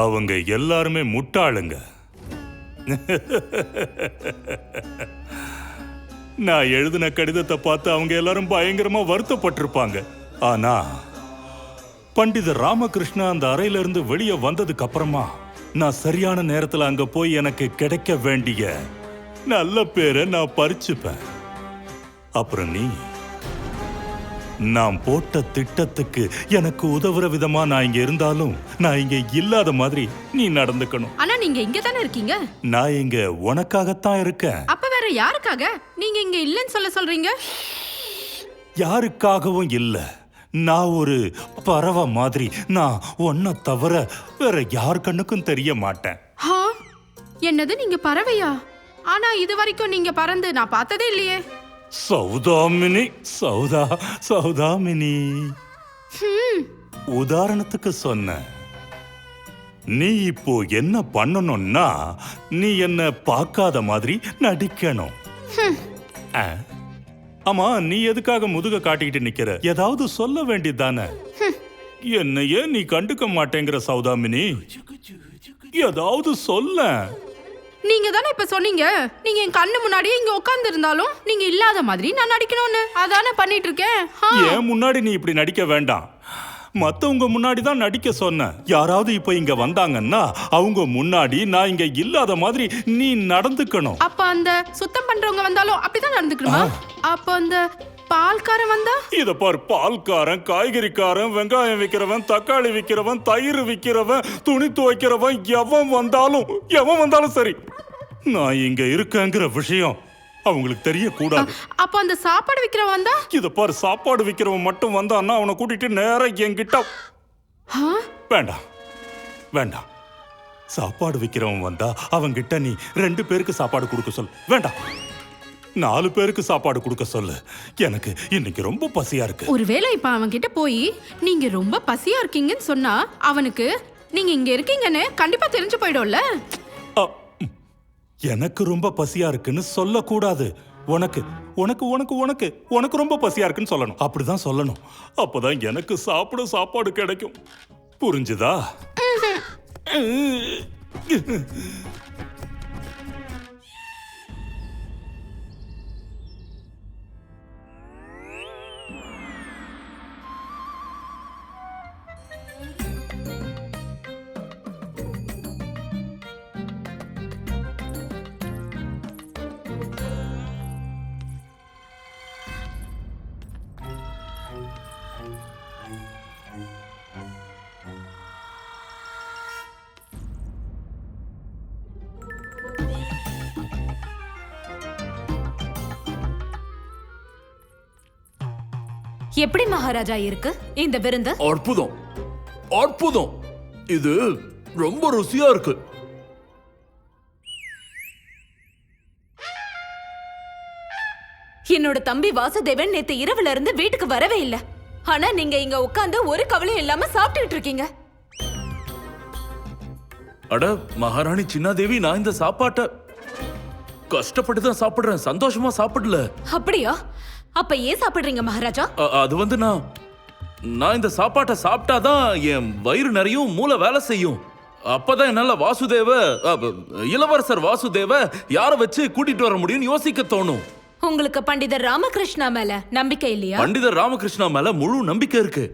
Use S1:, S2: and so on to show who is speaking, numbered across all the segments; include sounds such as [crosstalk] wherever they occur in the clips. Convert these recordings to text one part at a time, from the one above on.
S1: அவங்க எல்லாருமே முட்டாளுங்க. நான் எழுதின கடிதத்தை பார்த்து அவங்க எல்லாரும் பயங்கரமா வருத்தப்பட்டிருப்பாங்க. ஆனா பண்டிதர் ராமகிருஷ்ணா அந்த அறையில இருந்து வெளியே வந்ததுக்கு அப்புறமா நான் சரியான நேரத்துல அங்க போய் எனக்கு கிடைக்க வேண்டிய நல்ல பேரை நான் பறிச்சுப்பேன். அப்புறம் நீ நான் போட்ட திட்டத்துக்கு எனக்கு உதவுற விதமா நான் இங்க இருந்தாலும் நான் இங்க இல்லாத மாதிரி நீ நடந்துக்கணும்.
S2: ஆனா நீங்க இங்க தானே இருக்கீங்க?
S1: நான் இங்க உனக்காகத்தான் இருக்கேன்.
S2: அப்ப வேற யாருக்காக? நீங்க இங்க இல்லைன்னு சொல்ல சொல்றீங்க?
S1: யாருக்காகவும் இல்ல. நான் ஒரு பறவை மாதிரி. நான் உன்னை தவிர வேற யார் கண்ணுக்கும் தெரிய மாட்டேன்.
S2: என்னது நீங்க பறவையா? ஆனா இது வரைக்கும் நீங்க பறந்து நான் பார்த்ததே இல்லையே.
S1: சௌதாமினி சௌதா சௌதாமினி. உதாரணத்துக்கு சொன்ன நீ இப்போ என்ன பண்ணணும்னா நீ என்ன பார்க்காத மாதிரி நடிக்கணும்? ஆமா நீ எதுக்காக முதுக காட்டிக்கிட்டு நிக்கிற? ஏதாவது சொல்ல வேண்டியதானே என்னையே நீ கண்டுக்க மாட்டேங்கிற சௌதாமினி. ஏதாவது சொல்ல
S2: நீங்க தானே இப்ப சொன்னீங்க? நீங்க என் கண்ணு முன்னாடியே இங்க உட்கார்ந்து இருந்தாலும் நீங்க இல்லாத மாதிரி நான் நடிக்கணும்னு. அதானே பண்ணிட்டு இருக்கேன்.
S1: ஏன் முன்னாடி நீ இப்படி நடிக்க வேண்டாம். மத்தவங்க முன்னாடி தான் நடிக்க சொன்னேன். யாராவது இப்ப இங்க வந்தாங்கன்னா அவங்க முன்னாடி நான் இங்க இல்லாத மாதிரி நீ நடந்துக்கணும்.
S2: அப்ப அந்த சுத்தம் பண்றவங்க வந்தாலும் அப்படிதான் நடந்துக்கணுமா? அப்ப அந்த பால்காரன் வந்தா?
S1: இத பார் பால்காரன் காய்கறிக்காரன் வெங்காயம் விக்கிறவன் தக்காளி விக்கிறவன் தயிர் விக்கிறவன் துணி துவைக்கிறவன் எவன் வந்தாலும் எவன் வந்தாலும் சரி. நான் இங்க இருக்கேங்கிற விஷயம் அவங்களுக்கு தெரியக்கூடாது.
S2: அப்ப அந்த சாப்பாடு விக்கிறவன் வந்தா?
S1: இத பார் சாப்பாடு விக்கிறவன் மட்டும் வந்தான்னா அவனை கூட்டிட்டு நேரா என்கிட்ட? வேண்டாம் வேண்டாம். சாப்பாடு விக்கிறவன் வந்தா அவங்கிட்ட நீ ரெண்டு பேருக்கு சாப்பாடு கொடுக்க சொல். வேண்டாம். நாலு பேருக்கு சாப்பாடு கொடுக்க சொல்லு. எனக்கு இன்னைக்கு ரொம்ப பசியா இருக்கு.
S2: ஒருவேளை இப்ப அவன் கிட்ட போய் நீங்க ரொம்ப பசியா இருக்கீங்கன்னு சொன்னா அவனுக்கு நீங்க இங்க இருக்கீங்கன்னு கண்டிப்பா தெரிஞ்சு போயிடும்ல.
S1: எனக்கு ரொம்ப பசியா இருக்குன்னு சொல்லக்கூடாது. உனக்கு உனக்கு உனக்கு உனக்கு உனக்கு ரொம்ப பசியா இருக்குன்னு சொல்லணும். அப்படிதான் சொல்லணும். அப்பதான் எனக்கு சாப்பிட சாப்பாடு கிடைக்கும். புரிஞ்சுதா?
S3: எப்படி மகாராஜா இருக்கு? இந்த விருந்து?
S4: அற்புதம். அற்புதம். இது ரொம்ப ருசியா இருக்கு.
S3: என்னோட தம்பி வாசுதேவன் நேத்து இரவுல இருந்து வீட்டுக்கு வரவே இல்ல. ஆனா நீங்க இங்க உட்கார்ந்து ஒரு கவலையும் இல்லாம சாப்பிட்டுட்டு இருக்கீங்க.
S4: அட மகாராணி சின்னாதேவி நான் இந்த சாப்பாட்டை கஷ்டப்பட்டு தான் சாப்பிடுறேன். சந்தோஷமா சாப்பிடல.
S3: அப்படியா? அப்ப ஏன் சாப்பிடுறீங்க மகாராஜா?
S4: அது வந்து நான் நான் இந்த சாப்பாட்டை சாப்பிட்டாதான் என் வயிறு நிறையும் மூளை வேலை செய்யும். அப்பதான் என்னால வாசுதேவ இளவரசர் வாசுதேவ யார வச்சு கூட்டிட்டு வர முடியும்னு யோசிக்க தோணும்.
S3: உங்களுக்கு பண்டிதர் ராமகிருஷ்ணா மேல நம்பிக்கை இல்லையா?
S4: பண்டிதர் ராமகிருஷ்ணா மேல முழு நம்பிக்கை இருக்கு.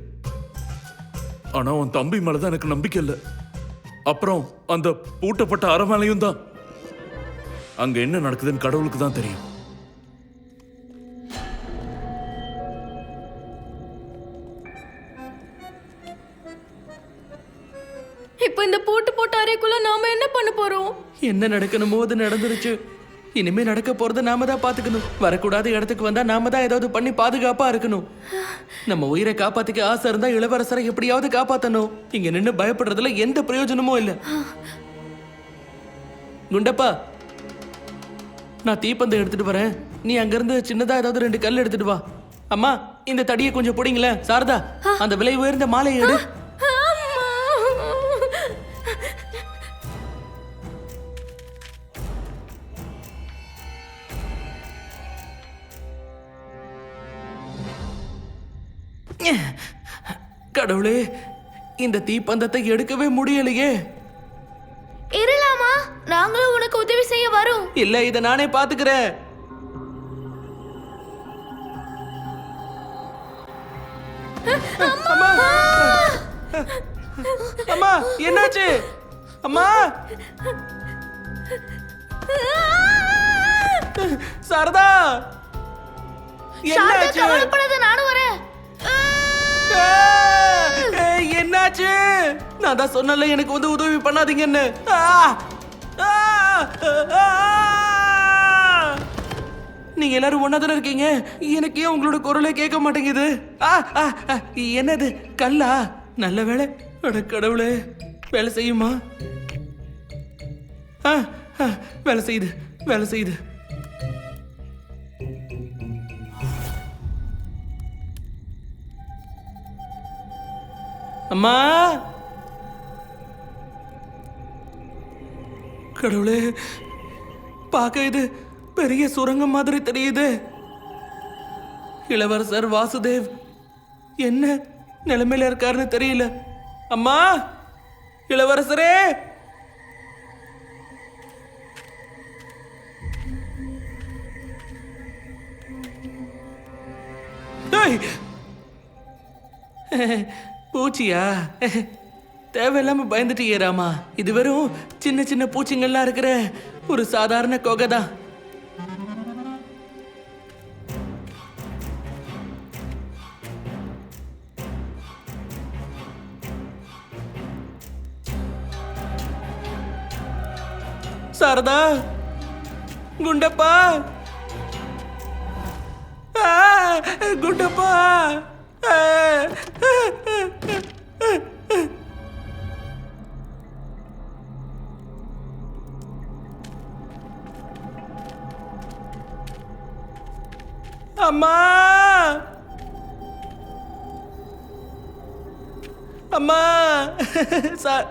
S4: ஆனா உன் தம்பி மேலதான் எனக்கு நம்பிக்கை இல்ல. அப்புறம் அந்த பூட்டப்பட்ட மேலையும் தான். அங்க என்ன நடக்குதுன்னு கடவுளுக்கு தான் தெரியும்.
S3: என்ன
S5: நடக்கணுமோ அது நடந்துருச்சு. இனிமே நடக்க போறத நாம தான் பாத்துக்கணும். வரக்கூடாத இடத்துக்கு வந்தா நாம தான் ஏதாவது பண்ணி பாதுகாப்பா இருக்கணும். நம்ம உயிரை காப்பாத்திக்க ஆசை இருந்தா இளவரசரை எப்படியாவது காப்பாத்தணும். இங்க நின்னு பயப்படுறதுல எந்த பிரயோஜனமும் இல்ல. குண்டப்பா நான் தீப்பந்தம் எடுத்துட்டு வரேன். நீ அங்கிருந்து சின்னதா ஏதாவது ரெண்டு கல் எடுத்துட்டு வா. அம்மா இந்த தடியை கொஞ்சம் பிடிங்களேன். சாரதா அந்த விலை உயர்ந்த மாலையை எடு. கடவுளே இந்த தீப்பந்தத்தை எடுக்கவே முடியலையே.
S6: இருளாமா நாங்களும் உனக்கு உதவி செய்ய வரோம்.
S5: இல்ல இத நானே பாத்துக்கிறேன் அம்மா! என்னாச்சு? அம்மா! சாரதா! என்னாச்சு?
S6: நானும் வரேன்.
S5: என்னாச்சு? நான் தான் சொன்னல எனக்கு வந்து உதவி பண்ணாதீங்கன்னு. ஆ! ஆ! நீங்க எல்லாரும் ஒன்னா தானே இருக்கீங்க? எனக்கு ஏன் உங்களோட குரலே கேட்க மாட்டேங்குது. என்னது கல்லா? நல்ல வேலை அட கடவுளே வேலை செய்யுமா? ஆ, வேலை செய்யுது வேலை செய்யுது. அம்மா. கடவுளே பார்க்க இது பெரிய சுரங்கம் மாதிரி தெரியுது. இளவரசர் வாசுதேவ் என்ன நிலைமையில இருக்காருன்னு தெரியல. அம்மா இளவரசரே. ஏய்! பூச்சியா? தேவையில்லாம பயந்துட்டு ஏறாமா இது வெறும் சின்ன சின்ன பூச்சிங்கள்லாம் இருக்கிற ஒரு சாதாரண கொகை தான் சாரதா குண்டப்பா. குண்டப்பா. ஆ, அம்மா அம்மா சா-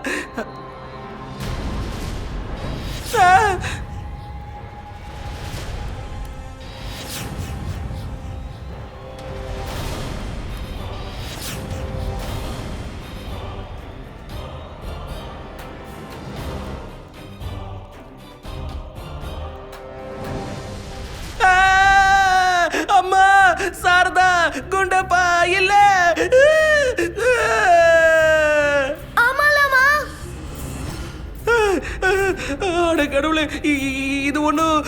S5: இது ஒன்றும்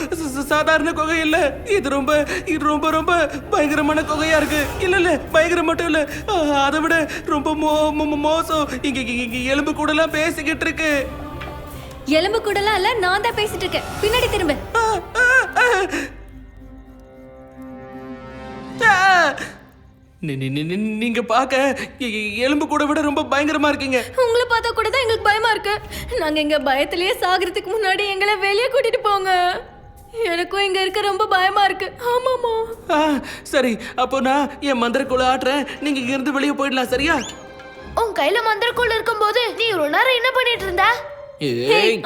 S5: சாதாரண குகை இல்ல. இது ரொம்ப இது ரொம்ப ரொம்ப பயங்கரமான குகையா இருக்கு. இல்ல இல்ல பயங்கரம் மட்டும் இல்ல. அதை விட ரொம்ப மோ மோசம். இங்க இங்க- எலும்பு கூட எல்லாம் பேசிக்கிட்டு இருக்கு.
S3: எலும்பு கூடலாம் இல்ல நான் தான் பேசிட்டு இருக்கேன். பின்னாடி திரும்ப.
S5: நீங்க பார்க்க எலும்பு கூட விட ரொம்ப பயங்கரமா இருக்கீங்க.
S3: உங்களை பார்த்தா கூட தான் எங்களுக்கு பயமா இருக்கு. நாங்க எங்க பயத்திலேயே சாகிறதுக்கு முன்னாடி எங்களை வெளியே கூட்டிட்டு போங்க. எனக்கும் இங்க இருக்க ரொம்ப பயமா இருக்கு. ஆமாமா
S5: சரி அப்போ நான் என் மந்திரக்குள்ள ஆட்டுறேன். நீங்க இங்க இருந்து வெளியே போயிடலாம் சரியா?
S6: உன் கையில மந்திரக்குள்ள இருக்கும்போது நீ இவ்வளவு நேரம் என்ன பண்ணிட்டு இருந்த?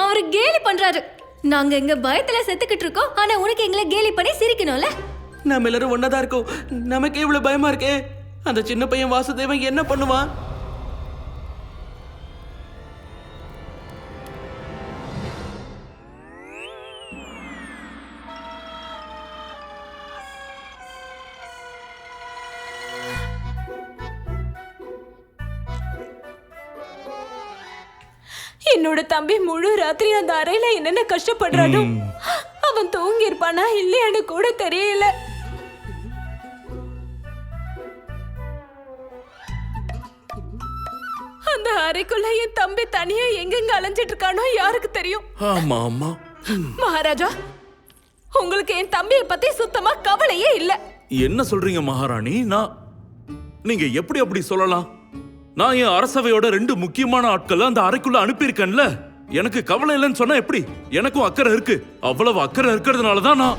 S3: அவரு கேலி பண்றாரு. நாங்க எங்க பயத்துல செத்துக்கிட்டு இருக்கோம். ஆனா உனக்கு எங்களை கேலி பண்ணி சிரிக்கணும்ல?
S5: நம்ம எல்லாரும் ஒன்னதா இருக்கோம். நமக்கே இவ்வளவு பயமா இருக்கே. அந்த சின்ன பையன் வாசுதேவன் என்ன பண்ணுவான்?
S3: என்னோட தம்பி முழு ராத்திரி அந்த அறையில என்னென்ன கஷ்டப்படுறானோ அவன் தூங்கி இருப்பானா இல்லையான்னு கூட தெரியல. அந்த அறைக்குள்ள என் தம்பி தனியா எங்கெங்க அலைஞ்சிட்டு இருக்கானோ யாருக்கு தெரியும்?
S4: ஆமா ஆமா.
S3: மகாராஜா உங்களுக்கு என் தம்பியை பத்தி சுத்தமா கவலையே இல்ல.
S4: என்ன சொல்றீங்க மகாராணி? நான் நீங்க எப்படி அப்படி சொல்லலாம்? நான் என் அரசவையோட ரெண்டு முக்கியமான ஆட்களை அந்த அறைக்குள்ள அனுப்பியிருக்கேன்ல. எனக்கு கவலை இல்லைன்னு சொன்னா எப்படி? எனக்கும் அக்கறை இருக்கு. அவ்வளவு அக்கறை இருக்கிறதுனால தான் நான்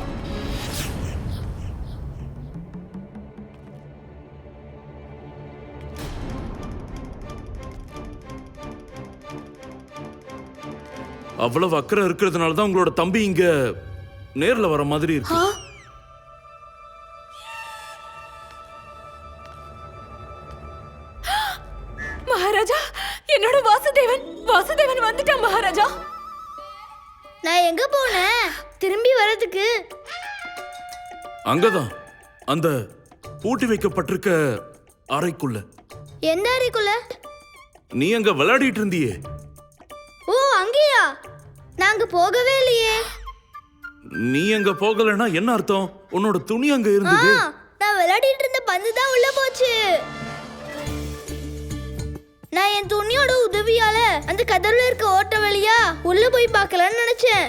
S4: அவ்வளவு அக்கறை இருக்கிறதுனால தான் உங்களோட தம்பி இங்க நேர்ல வர மாதிரி இருக்கு.
S3: மகாராஜா என்னோட வாசுதேவன் வாசுதேவன் வந்துட்டான் மகாராஜா.
S6: நான் எங்க போனேன்? திரும்பி வர்றதுக்கு.
S4: அங்கதான் அந்த பூட்டி வைக்கப்பட்டிருக்க அறைக்குள்ள.
S6: எந்த அறைக்குள்ள?
S4: நீ அங்க விளையாடிட்டு இருந்தியே.
S6: ஓ அங்கேயா? நாங்க போகவே இல்லையே.
S4: நீ அங்க போகலைன்னா என்ன அர்த்தம்? உன்னோட துணி அங்க இருந்தது.
S6: நான் விளையாடிட்டு இருந்த பந்து தான் உள்ள போச்சு. நான் என் துணியோட உதவியால அந்த கதவுல இருக்க ஓட்ட வழியா உள்ள போய் பார்க்கலாம்னு நினைச்சேன்.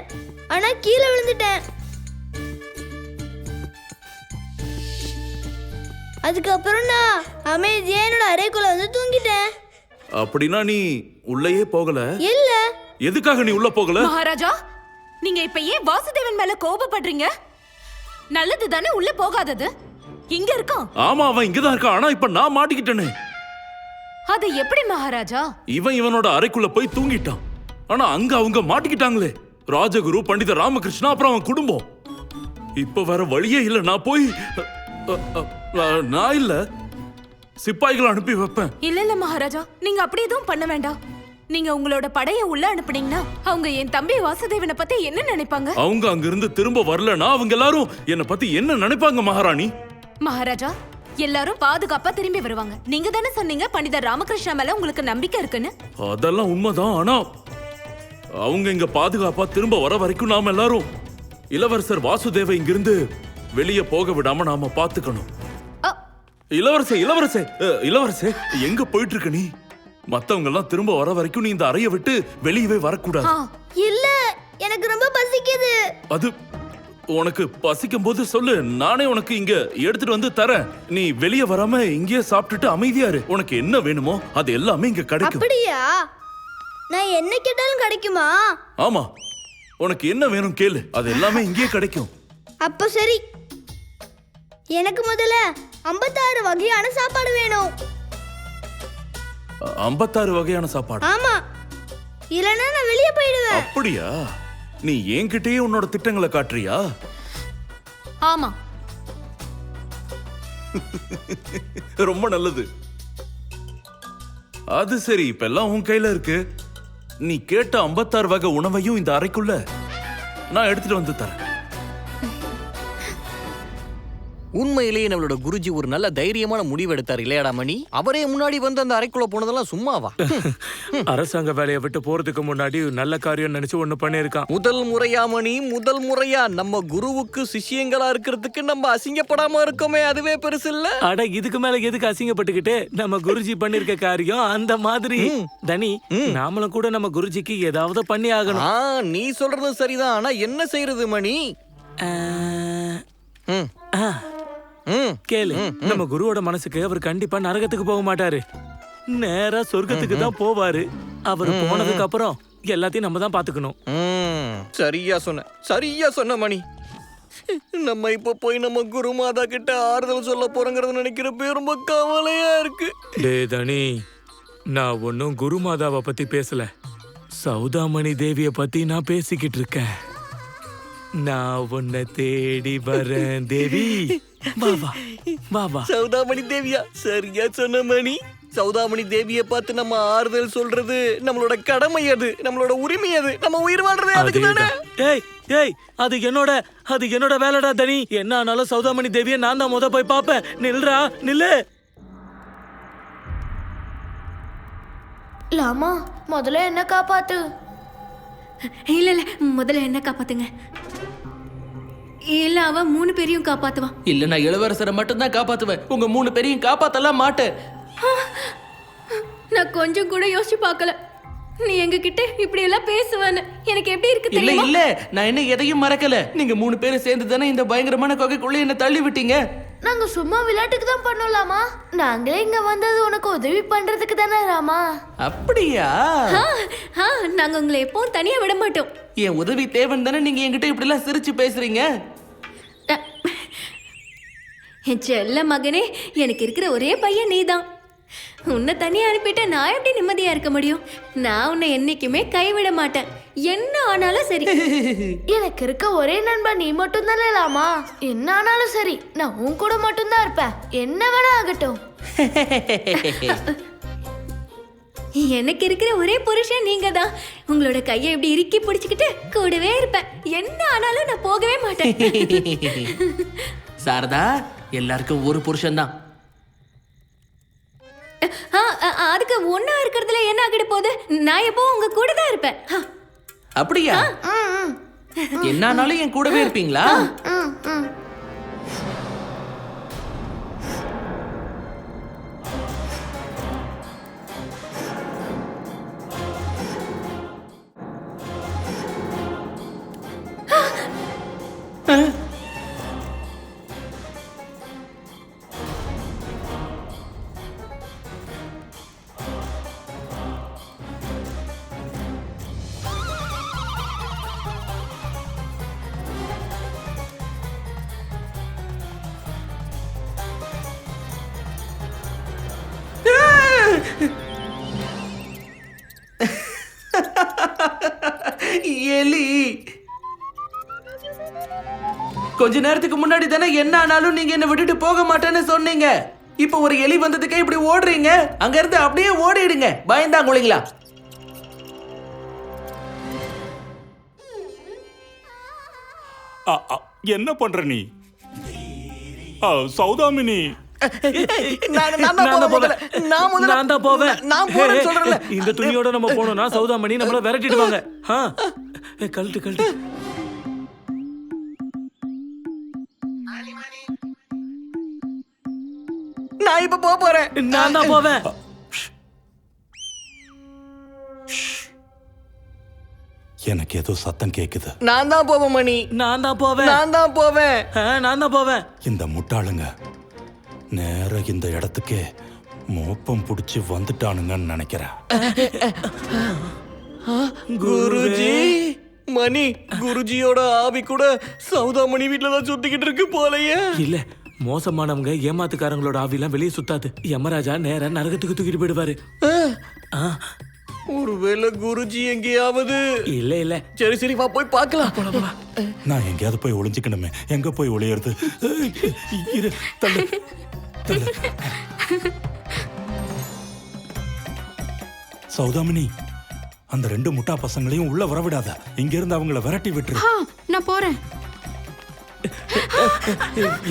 S6: ஆனா கீழே விழுந்துட்டேன். அதுக்கப்புறம் நான் அமைதியா என்னோட அறைக்குள்ள வந்து தூங்கிட்டேன்.
S4: அப்படின்னா நீ உள்ளேயே போகல?
S6: இல்ல.
S4: எதுக்காக நீ உள்ள போகல?
S7: மகாராஜா நீங்க இப்ப ஏன் வாசுதேவன் மேல கோபப்படுறீங்க? நல்லது தானே உள்ள போகாதது. இங்க இருக்கோம்
S4: ஆமா அவன் இங்கதான் இருக்கான். ஆனா இப்ப நான் மாட்டிக்கிட்டேனே.
S7: அது எப்படி மகாராஜா?
S4: இவன் இவனோட அறைக்குள்ள போய் தூங்கிட்டான். ஆனா அங்க அவங்க மாட்டிக்கிட்டாங்களே. ராஜகுரு பண்டித ராமகிருஷ்ணா அப்புறம் அவன் குடும்பம். இப்ப வேற வழியே இல்ல. நான் போய் அ, அ, அ, நான் இல்ல. சிப்பாய்களை அனுப்பி வைப்பேன்.
S7: இல்ல இல்ல மகாராஜா. நீங்க அப்படி எதுவும் பண்ண வேண்டாம். நீங்க உங்களோட படைய உள்ள அனுப்புனீங்கன்னா அவங்க என் தம்பி வாசுதேவனை பத்தி என்ன நினைப்பாங்க?
S4: அவங்க அங்கிருந்து திரும்ப வரலனா அவங்க எல்லாரும் என்ன பத்தி என்ன நினைப்பாங்க மகாராணி?
S7: மகாராஜா எல்லாரும் பாதுகாப்பா திரும்பி வருவாங்க. நீங்க தானே சொன்னீங்க பண்டிதர் ராமகிருஷ்ணா மேல உங்களுக்கு நம்பிக்கை இருக்குன்னு?
S4: அதெல்லாம் உண்மைதான் ஆனா அவங்க இங்க பாதுகாப்பா திரும்ப வர வரைக்கும் நாம எல்லாரும் இளவரசர் வாசுதேவ இங்கிருந்து வெளியே போக விடாம நாம பாத்துக்கணும். இளவரசே இளவரசே இளவரசே எங்க போயிட்டு இருக்க நீ? மத்தவங்க எல்லாம் திரும்ப வர வரைக்கும் நீ இந்த அறைய விட்டு வெளியவே வரக்கூடாது.
S7: ஆ,
S6: இல்ல எனக்கு ரொம்ப பசிக்குது.
S4: அது உனக்கு பசிக்கும் போது சொல்லு நானே உனக்கு இங்க எடுத்துட்டு வந்து தரேன். நீ வெளியே வராம இங்கேயே சாப்பிட்டுட்டு அமைதியா இரு. உனக்கு என்ன வேணுமோ அது எல்லாமே இங்க கிடைக்கும்.
S6: அப்படியா? நான் என்ன கேட்டாலும் கிடைக்குமா?
S4: ஆமா உனக்கு என்ன வேணும் கேளு. அது எல்லாமே இங்கேயே கிடைக்கும்.
S6: அப்ப சரி. எனக்கு முதல்ல ஐம்பத்தாறு வகையான சாப்பாடு வேணும்.
S4: ஐம்பத்தாறு வகையான சாப்பாடு.
S6: ஆமா. இல்லைன்னா நான் வெளியே போயிடுவேன்.
S4: அப்படியா? நீ என்கிட்டயே உன்னோட திட்டங்களை காட்டுறியா?
S7: ஆமா. [laughs]
S4: ரொம்ப நல்லது. அது சரி இப்ப எல்லாம் உன் கையில இருக்கு. நீ கேட்ட ஐம்பத்தாறு வகை உணவையும் இந்த அறைக்குள்ள நான் எடுத்துட்டு வந்து தரேன்.
S8: உண்மையிலேயே நம்மளோட குருஜி ஒரு நல்ல தைரியமான முடிவு எடுத்தார் இல்லையாடா மணி? அவரே முன்னாடி வந்து அந்த அறைக்குள்ள போனதெல்லாம் சும்மாவா? [laughs]
S5: அரசாங்க வேலையை விட்டு போறதுக்கு முன்னாடி நல்ல காரியம் நினைச்சு ஒண்ணு பண்ணிருக்கான்
S8: முதல் முறையா மணி முதல் முறையா நம்ம குருவுக்கு சிஷ்யங்களா இருக்கிறதுக்கு நம்ம அசிங்கப்படாம இருக்கோமே அதுவே பெருசு இல்ல?
S5: அட இதுக்கு மேல எதுக்கு அசிங்கப்பட்டுக்கிட்டு? நம்ம குருஜி பண்ணிருக்க காரியம் அந்த மாதிரி. தனி நாமளும் கூட நம்ம குருஜிக்கு ஏதாவது பண்ணி ஆகணும்.
S8: நீ சொல்றது சரிதான். ஆனா என்ன செய்யறது மணி? ம்.
S5: கேளு. நம்ம குருவோட மனசுக்கு அவர் கண்டிப்பா நரகத்துக்கு போக மாட்டாரு. நேரா சொர்க்கத்துக்கு தான் போவாரு. அவர் போனதுக்கு அப்புறம் எல்லாத்தையும் நம்ம தான் பாத்துக்கணும்.
S8: சரியா சொன்ன. சரியா சொன்ன மணி. நம்ம இப்ப போய் நம்ம குருமாதா கிட்ட ஆறுதல் சொல்ல போறோங்கிறத நினைக்கிறப்ப ரொம்ப கவலையா இருக்கு.
S5: டே தனி நான் ஒன்னும் குருமாதாவை பத்தி பேசல. சௌதாமணி தேவிய பத்தி நான் பேசிக்கிட்டு இருக்கேன். நான் உன்னை தேடி வரேன் தேவி. வா வா வா வா
S8: சௌதாமணி தேவியா? சரியா சொன்ன மணி. சௌதாமணி தேவியை பார்த்து நம்ம ஆறுதல் சொல்றது நம்மளோட கடமை அது நம்மளோட உரிமை அது. நம்ம உயிர் வாழ்றதே அதுக்கு தானே.
S5: ஏய் ஏய் அது என்னோட அது என்னோட வேலைடா தனி. என்ன ஆனாலும் சௌதாமணி தேவிய நான் தான் முத போய் பாப்பேன் நில்றா நில்லு.
S6: லாமா முதல்ல என்ன காப்பாத்து.
S3: இல்ல இல்ல முதல்ல என்ன காப்பாத்துங்க. இல்ல அவ மூணு பேரையும் காப்பாத்துவா.
S5: இல்ல நான் இளவரசரை மட்டும் தான் காப்பாத்துவேன். உங்க மூணு பேரையும் காப்பாத்தலாம் மாட்டேன்.
S3: நான் கொஞ்சம் கூட யோசிச்சு பார்க்கல. நீ எங்க கிட்ட இப்படி எல்லாம் பேசுவேன்னு எனக்கு எப்படி இருக்கு
S5: இல்ல
S3: தெரியுமா?
S5: இல்ல நான் என்ன எதையும் மறக்கல. நீங்க மூணு பேரும் சேர்ந்து தானே இந்த பயங்கரமான கொகைக்குள்ள என்ன தள்ளி விட்டீங்க?
S6: நாங்க சும்மா விளையாட்டுக்கு தான் பண்ணலாமா நாங்களே இங்க வந்தது உனக்கு உதவி பண்றதுக்கு தானே ராமா?
S5: அப்படியா?
S3: ஆ, ஆ, நாங்க உங்களை எப்பவும் தனியா விட மாட்டோம்.
S5: என் உதவி தேவன் தானே நீங்க என்கிட்ட இப்படி எல்லாம் சிரிச்சு பேசுறீங்க?
S3: என் செல்ல மகனே எனக்கு இருக்கிற ஒரே பையன் நீதான். உன்னை தனியா அனுப்பிட்டு நான் எப்படி நிம்மதியா இருக்க முடியும்? நான் உன்னை என்னைக்குமே கைவிட மாட்டேன். என்ன ஆனாலும் சரி. [laughs]
S6: எனக்கு இருக்க ஒரே நண்பன் நீ மட்டும் தானே லாமா? என்ன ஆனாலும் சரி நான் உன் கூட மட்டும் தான் இருப்பேன். என்ன வேணா ஆகட்டும். [laughs]
S3: எனக்கு இருக்கிற ஒரே புருஷன் நீங்க தான் உங்களோட கையை இப்படி இறுக்கி பிடிச்சுக்கிட்டு கூடவே இருப்பேன். என்ன ஆனாலும் நான் போகவே மாட்டேன். [laughs]
S5: சாரதா எல்லாருக்கும் ஒரு புருஷன் தான்
S3: அதுக்கு ஒண்ணா இருக்கிறதுல என்ன ஆகிட போகுது? நான் எப்பவும் உங்க கூட தான் இருப்பேன்
S5: அப்படியா? என்ன ஆனாலும் என் கூடவே இருப்பீங்களா? எலி கொஞ்ச நேரத்துக்கு முன்னாடி தானே என்ன ஆனாலும் நீங்க என்ன விட்டுட்டு போக மாட்டேன்னு சொன்னீங்க இப்போ ஒரு எலி வந்ததுக்கே இப்படி ஓடுறீங்க அங்க இருந்து அப்படியே ஓடிடுங்க பயந்தாங்குளிங்களா
S1: ஆ, ஆ, என்ன பண்ற நீ ஆ, சௌதாமினி
S9: இந்த துணியோட நம்ம போனோம்னா சௌதாமணி நம்மள விரட்டிடுவாங்க கழட்டு கழட்டு.
S8: நான் இப்ப போக போறேன்.
S9: நான் தான் போவேன்.
S1: எனக்கு ஏதோ சத்தம் கேக்குது.
S8: நான் தான் போவேன் மணி.
S9: நான் தான் போவேன்.
S8: நான் தான் போவேன்.
S9: ஆ, நான் தான் போவேன்.
S1: இந்த முட்டாளுங்க நேர இந்த இடத்துக்கே மோப்பம் பிடிச்சி வந்துட்டானுங்கன்னு நினைக்கிறேன்.
S8: குருஜி. மணி குருஜியோட ஆவி கூட சௌதாமணி வீட்ல தான் சுத்திக்கிட்டு இருக்கு போலயே.
S9: இல்ல மோசமானவங்க ஏமாத்துக்காரங்களோட ஆவிலாம் வெளியே சுத்தாது. யமராஜா நேரா நரகத்துக்கு தூக்கிட்டு போயிடுவாரு. ஆ,
S8: ஒருவேளை குருஜி எங்கேயாவது
S9: இல்ல இல்ல.
S8: சரி சரி வா போய் பார்க்கலாம்.
S1: நான் எங்கேயாவது போய் ஒளிஞ்சுக்கணுமே. எங்க போய் ஒளியறது? ஏய், இரு, தள்ளு, தள்ளு. சௌதாமினி அந்த ரெண்டு முட்டா பசங்களையும் உள்ள வரவிடாத. இங்க இருந்து அவங்கள விரட்டி விட்டுரு.
S2: நான் போறேன்.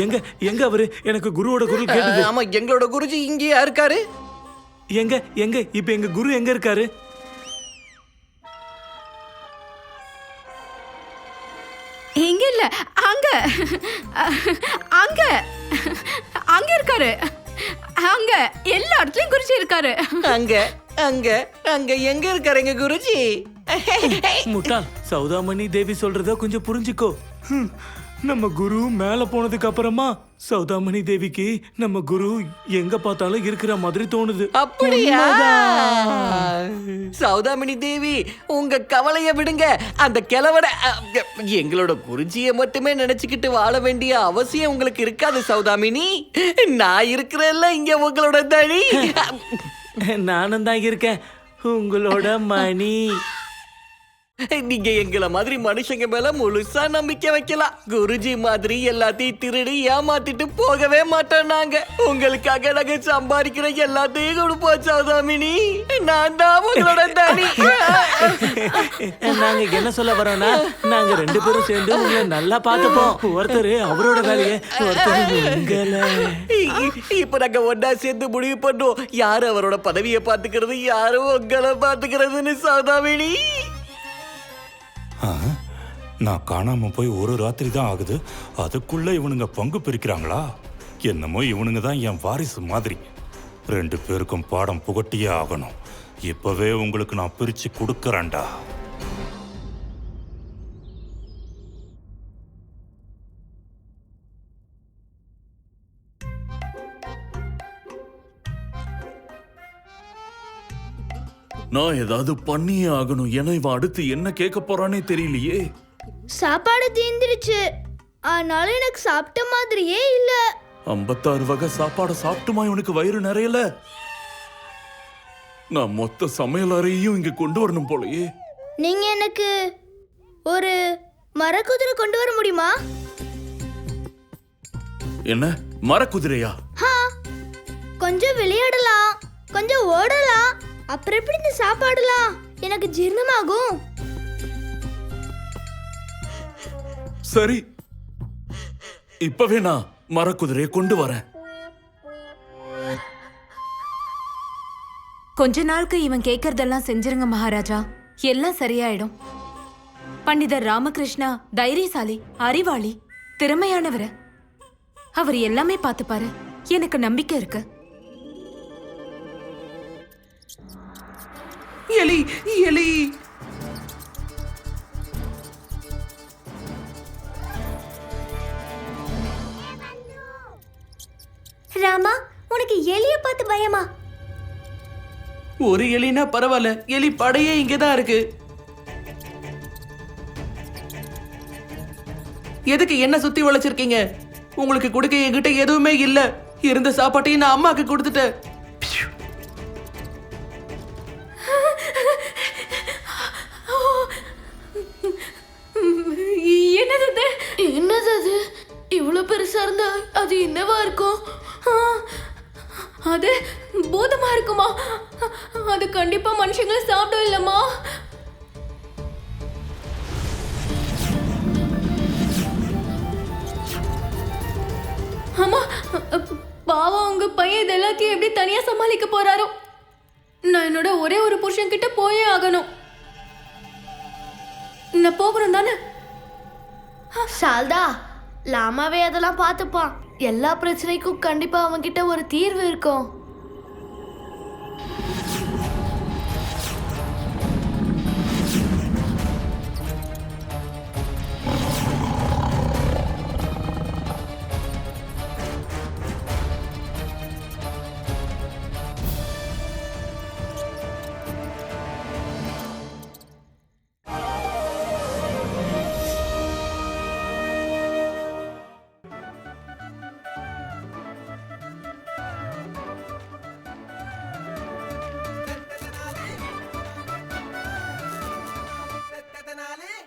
S9: எங்க எங்க அவரு? எனக்கு குருவோட குரல் கேட்டது.
S8: ஆமா எங்களோட குருஜி இங்கேயா இருக்காரு?
S9: எங்க எங்க இப்ப எங்க குரு எங்க இருக்காரு?
S2: எங்க இல்ல அங்க. அங்க. அங்க இருக்காரு. அங்க எல்லா இடத்துலயும் குறிச்சி இருக்காரு.
S8: அங்க? அங்க அங்க எங்க இருக்காரு எங்க குருஜி?
S9: முட்டாள் சௌதாமணி தேவி சொல்றத கொஞ்சம் புரிஞ்சுக்கோ. நம்ம குரு மேல போனதுக்கு அப்புறமா சௌதாமணி தேவிக்கு நம்ம குரு எங்க பார்த்தாலும் இருக்கிற மாதிரி தோணுது.
S8: அப்படியா? சௌதாமினி தேவி உங்க கவலைய விடுங்க. அந்த கிழவட எங்களோட குருஜியை மட்டுமே நினைச்சுக்கிட்டு வாழ வேண்டிய அவசியம் உங்களுக்கு இருக்காது சௌதாமினி. நான் இருக்கிறேன்ல இங்க உங்களோட தனி
S9: நானும் தான் இருக்கேன். உங்களோட மணி.
S8: நீங்க எங்கள மாதிரி மனுஷங்க மேல முழுசா நம்பிக்கை வைக்கலாம் குருஜி மாதிரி எல்லாத்தையும் திருடி ஏமாத்திட்டு போகவே மாட்டோம் நாங்க. உங்களுக்காக நாங்க சம்பாதிக்கிற எல்லாத்தையும் கொடுப்போம் சௌதாமினி நான் தான் உங்களோட தனி.
S9: நாங்க என்ன சொல்ல வரோம்னா நாங்க ரெண்டு பேரும் சேர்ந்து உங்களை நல்லா பார்த்துப்போம். ஒருத்தர் அவரோட வேலையை
S8: இப்ப நாங்க ஒன்னா சேர்ந்து முடிவு பண்ணோம். யாரு அவரோட பதவியை பாத்துக்கிறது யாரு உங்களை பாத்துக்கிறதுன்னு சௌதாமினி?
S1: நான் காணாம போய் ஒரு ராத்திரி தான் ஆகுது. அதுக்குள்ள இவனுங்க பங்கு பிரிக்கிறாங்களா? என்னமோ இவனுங்க தான் என் வாரிசு மாதிரி. ரெண்டு பேருக்கும் பாடம் புகட்டியே ஆகணும். இப்பவே உங்களுக்கு நான் பிரிச்சு கொடுக்கறேன்டா.
S4: நான் ஏதாவது பண்ணியே ஆகணும். ஏன்னா இவன் அடுத்து என்ன கேட்க போறானே தெரியலையே.
S6: சாப்பாடு தீந்துருச்சு. ஆனாலும் எனக்கு சாப்பிட்ட மாதிரியே இல்ல.
S4: ஐம்பத்தாறு வகை சாப்பாடை சாப்பிட்டுமா இவனுக்கு வயிறு நிறையல? நான் மொத்த சமையல் அறையையும் இங்க கொண்டு வரணும் போலயே.
S6: நீங்க எனக்கு ஒரு மரக்குதிரை கொண்டு வர முடியுமா?
S4: என்ன? மரக்குதிரையா?
S6: கொஞ்சம் விளையாடலாம். கொஞ்சம் ஓடலாம். அப்புறம் எப்படி இந்த சாப்பாடுலாம் எனக்கு ஜீரணமாகும்?
S4: சரி. இப்பவே நான் மரக்குதிரையை கொண்டு வரேன்.
S7: கொஞ்ச நாளுக்கு இவன் கேக்குறதெல்லாம் செஞ்சிருங்க மகாராஜா. எல்லாம் சரியாயிடும். பண்டிதர் ராமகிருஷ்ணா தைரியசாலி அறிவாளி திறமையானவர். அவர் எல்லாமே பார்த்துப்பாரு. எனக்கு நம்பிக்கை இருக்கு.
S5: எலி எலி.
S3: ராமா உனக்கு எலிய பார்த்து பயமா?
S5: ஒரு எலினா பரவாயில்ல எலி படையே இங்கதான் இருக்கு. எதுக்கு என்ன சுத்தி வளைச்சிருக்கீங்க? உங்களுக்கு கொடுக்க என்கிட்ட எதுவுமே இல்ல. இருந்த சாப்பாட்டையும் நான் அம்மாக்கு கொடுத்துட்டேன்.
S3: என்னது இது? என்னது அது? இவ்வளவு பெருசா இருந்தா அது என்னவா இருக்கும்? அது பூதமா இருக்குமா? அது கண்டிப்பா மனுஷங்களை சாப்பிடும் இல்லம்மா. ஆமா பாவம் உங்க பையன் இது எல்லாத்தையும் எப்படி தனியா சமாளிக்க போறாரோ? நான் என்னோட ஒரே ஒரு புருஷன் கிட்ட போயே ஆகணும். நான் போகணும் தானே?
S6: சால்தா லாமாவே அதெல்லாம் பார்த்துப்பான். எல்லா பிரச்சனைக்கும் கண்டிப்பா அவன்கிட்ட ஒரு தீர்வு இருக்கும்.